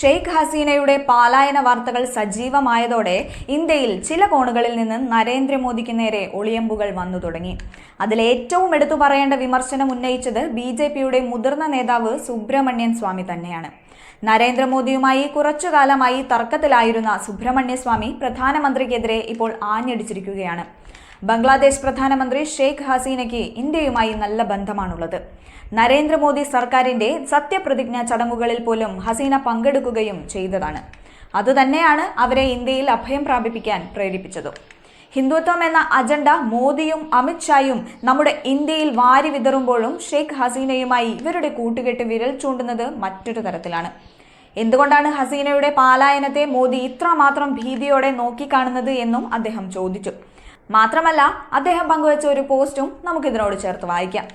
ഷെയ്ഖ് ഹസീനയുടെ പാലായന വാർത്തകൾ സജീവമായതോടെ ഇന്ത്യയിൽ ചില കോണുകളിൽ നിന്ന് നരേന്ദ്രമോദിക്ക് നേരെ ഒളിയമ്പുകൾ വന്നു തുടങ്ങി. അതിലേറ്റവും എടുത്തു പറയേണ്ട വിമർശനം ഉന്നയിച്ചത് ബി ജെ പിയുടെ മുതിർന്ന നേതാവ് സുബ്രഹ്മണ്യൻ സ്വാമി തന്നെയാണ്. നരേന്ദ്രമോദിയുമായി കുറച്ചുകാലമായി തർക്കത്തിലായിരുന്ന സുബ്രഹ്മണ്യ സ്വാമി പ്രധാനമന്ത്രിക്കെതിരെ ഇപ്പോൾ ആഞ്ഞടിച്ചിരിക്കുകയാണ്. ബംഗ്ലാദേശ് പ്രധാനമന്ത്രി ഷെയ്ഖ് ഹസീനയ്ക്ക് ഇന്ത്യയുമായി നല്ല ബന്ധമാണുള്ളത്. നരേന്ദ്രമോദി സർക്കാരിന്റെ സത്യപ്രതിജ്ഞ ചടങ്ങുകളിൽ പോലും ഹസീന പങ്കെടുക്കുകയും ചെയ്തതാണ്. അതുതന്നെയാണ് അവരെ ഇന്ത്യയിൽ അഭയം പ്രാപിപ്പിക്കാൻ പ്രേരിപ്പിച്ചതും. ഹിന്ദുത്വം എന്ന അജണ്ട മോദിയും അമിത്ഷായും നമ്മുടെ ഇന്ത്യയിൽ വാരി വിതറുമ്പോഴും ഷെയ്ഖ് ഹസീനയുമായി ഇവരുടെ കൂട്ടുകെട്ട് വിരൽ ചൂണ്ടുന്നത് മറ്റൊരു തരത്തിലാണ്. എന്തുകൊണ്ടാണ് ഹസീനയുടെ പാലായനത്തെ മോദി ഇത്രമാത്രം ഭീതിയോടെ നോക്കിക്കാണുന്നത് എന്നും അദ്ദേഹം ചോദിച്ചു. മാത്രമല്ല അദ്ദേഹം പങ്കുവച്ച ഒരു പോസ്റ്റും നമുക്കിതിനോട് ചേർത്ത് വായിക്കാം.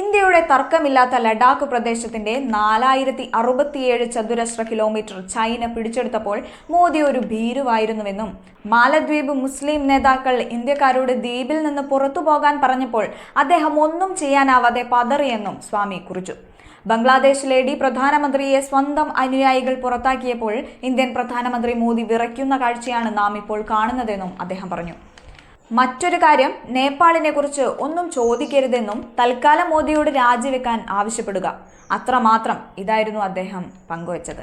ഇന്ത്യയുടെ തർക്കമില്ലാത്ത ലഡാക്ക് പ്രദേശത്തിന്റെ നാലായിരത്തി അറുപത്തിയേഴ് ചതുരശ്ര കിലോമീറ്റർ ചൈന പിടിച്ചെടുത്തപ്പോൾ മോദി ഒരു ഭീരുവായിരുന്നുവെന്നും മാലദ്വീപ് മുസ്ലിം നേതാക്കൾ ഇന്ത്യക്കാരോട് ദ്വീപിൽ നിന്ന് പുറത്തു പോകാൻ പറഞ്ഞപ്പോൾ അദ്ദേഹം ഒന്നും ചെയ്യാനാവാതെ പതറിയെന്നും സ്വാമി കുറിച്ചു. ബംഗ്ലാദേശ് ഡി പ്രധാനമന്ത്രിയെ സ്വന്തം അനുയായികൾ പുറത്താക്കിയപ്പോൾ ഇന്ത്യൻ പ്രധാനമന്ത്രി മോദി വിറയ്ക്കുന്ന കാഴ്ചയാണ് നാം ഇപ്പോൾ കാണുന്നതെന്നും അദ്ദേഹം പറഞ്ഞു. മറ്റൊരു കാര്യം നേപ്പാളിനെ കുറിച്ച് ഒന്നും ചോദിക്കരുതെന്നും തൽക്കാലം മോദിയോട് രാജിവെക്കാൻ ആവശ്യപ്പെടുക. അത്രമാത്രം ഇതായിരുന്നു അദ്ദേഹം പങ്കുവച്ചത്.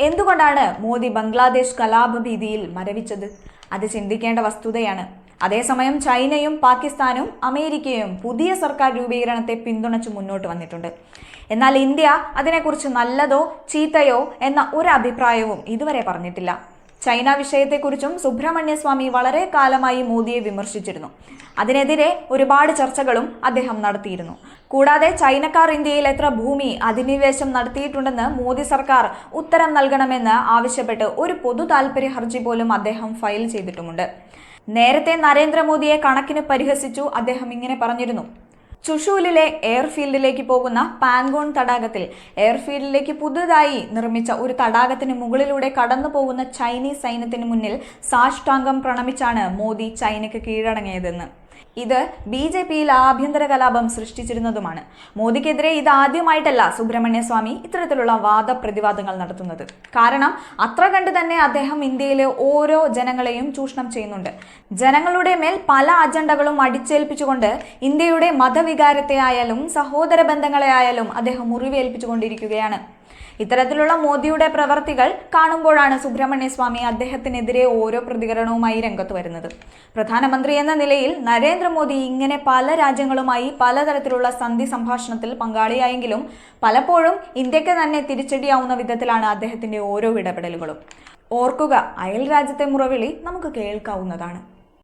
എന്തുകൊണ്ടാണ് മോദി ബംഗ്ലാദേശ് കലാപഭീതിയിൽ മരവിച്ചത്? അത് ചിന്തിക്കേണ്ട വസ്തുതയാണ്. അതേസമയം ചൈനയും പാകിസ്ഥാനും അമേരിക്കയും പുതിയ സർക്കാർ രൂപീകരണത്തെ പിന്തുണച്ച് മുന്നോട്ട് വന്നിട്ടുണ്ട്. എന്നാൽ ഇന്ത്യ അതിനെക്കുറിച്ച് നല്ലതോ ചീത്തയോ എന്ന ഒരു അഭിപ്രായവും ഇതുവരെ പറഞ്ഞിട്ടില്ല. ചൈന വിഷയത്തെക്കുറിച്ചും സുബ്രഹ്മണ്യസ്വാമി വളരെ കാലമായി മോദിയെ വിമർശിച്ചിരുന്നു. അതിനെതിരെ ഒരുപാട് ചർച്ചകളും അദ്ദേഹം നടത്തിയിരുന്നു. കൂടാതെ ചൈനക്കാർ ഇന്ത്യയിൽ എത്ര ഭൂമി അധിനിവേശം നടത്തിയിട്ടുണ്ടെന്ന് മോദി സർക്കാർ ഉത്തരം നൽകണമെന്ന് ആവശ്യപ്പെട്ട് ഒരു പൊതു താൽപര്യ ഹർജി പോലും അദ്ദേഹം ഫയൽ ചെയ്തിട്ടുമുണ്ട്. നേരത്തെ നരേന്ദ്രമോദിയെ കണക്കിന് പരിഹസിച്ചു അദ്ദേഹം ഇങ്ങനെ പറഞ്ഞിരുന്നു. ചുഷൂലിലെ എയർഫീൽഡിലേക്ക് പോകുന്ന പാൻഗോൺ തടാകത്തിൽ എയർഫീൽഡിലേക്ക് പുതുതായി നിർമ്മിച്ച ഒരു തടാകത്തിന് മുകളിലൂടെ കടന്നു പോകുന്ന ചൈനീസ് സൈന്യത്തിന് മുന്നിൽ സാഷ്ടാംഗം പ്രണമിച്ചാണ് മോദി ചൈനയ്ക്ക് കീഴടങ്ങിയതെന്ന്. ഇത് ബി ജെ പിയിൽ ആഭ്യന്തര കലാപം സൃഷ്ടിച്ചിരുന്നതുമാണ്. മോദിക്കെതിരെ ഇത് ആദ്യമായിട്ടല്ല സുബ്രഹ്മണ്യ സ്വാമി ഇത്തരത്തിലുള്ള വാദപ്രതിവാദങ്ങൾ നടത്തുന്നത്. കാരണം അത്ര കണ്ട് തന്നെ അദ്ദേഹം ഇന്ത്യയിലെ ഓരോ ജനങ്ങളെയും ചൂഷണം ചെയ്യുന്നുണ്ട്. ജനങ്ങളുടെ മേൽ പല അജണ്ടകളും അടിച്ചേൽപ്പിച്ചുകൊണ്ട് ഇന്ത്യയുടെ മതവികാരത്തെ ആയാലും സഹോദര ബന്ധങ്ങളെ ആയാലും അദ്ദേഹം മുറിവേൽപ്പിച്ചുകൊണ്ടിരിക്കുകയാണ്. ഇത്തരത്തിലുള്ള മോദിയുടെ പ്രവർത്തികൾ കാണുമ്പോഴാണ് സുബ്രഹ്മണ്യ സ്വാമി അദ്ദേഹത്തിനെതിരെ ഓരോ പ്രതികരണവുമായി രംഗത്ത് വരുന്നത്. പ്രധാനമന്ത്രി എന്ന നിലയിൽ നരേന്ദ്രമോദി ഇങ്ങനെ പല രാജ്യങ്ങളുമായി പലതരത്തിലുള്ള സന്ധി സംഭാഷണത്തിൽ പങ്കാളിയായെങ്കിലും പലപ്പോഴും ഇന്ത്യയ്ക്ക് തന്നെ തിരിച്ചടിയാവുന്ന വിധത്തിലാണ് അദ്ദേഹത്തിന്റെ ഓരോ ഇടപെടലുകളും. ഓർക്കുക അയൽ രാജ്യത്തെ മുറവിളി നമുക്ക് കേൾക്കാവുന്നതാണ്.